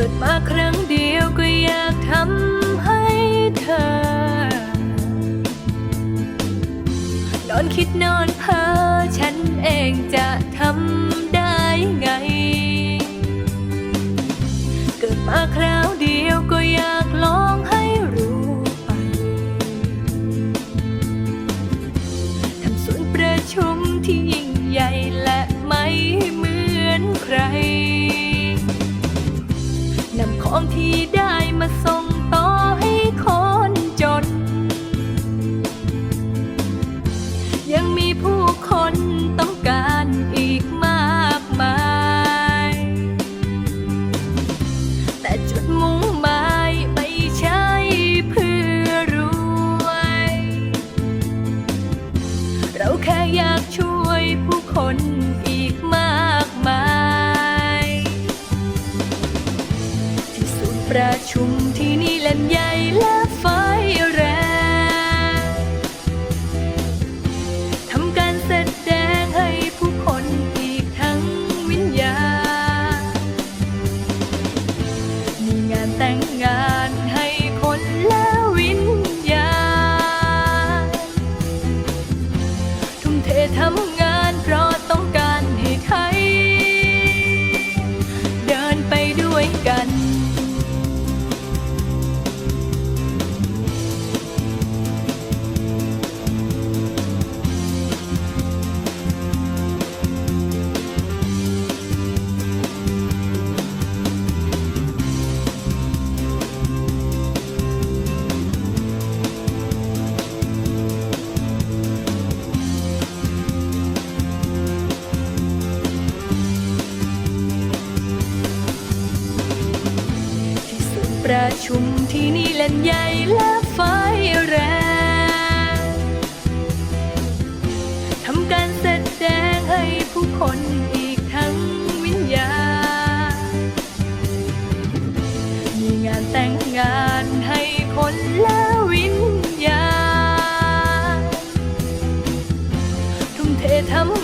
กิดมาครั้งเดียวก็อยากทำให้เธอนอนคิดนอนเพ้อฉันเองจะทำได้ไง เกิดมาคราวเดียวก็อยากลองให้รู้ไปทำส่วนประชุมที่ยิ่งใหญ่และไม่มือ ของที่ได้มาส่งต่อให้คนจน ยังมีผู้คนต้องการอีกมากมาย แต่จุดมุ่งหมายไม่ใช่เพื่อรวย เราแค่อยากช่วยผู้คน ประชุมที่นี่เล่นใหญ่และไฟแรงทำการแสดงให้ผู้คนอีกทั้งวิญญาณมีงานแต่งงาน ประชุมที่นี่เล่นใหญ่และไฟแรงทำการแสดงให้ผู้คนอีกทั้งวิญญาณมีงานแต่งงานให้คนและวิญญาณทุ่มเททำ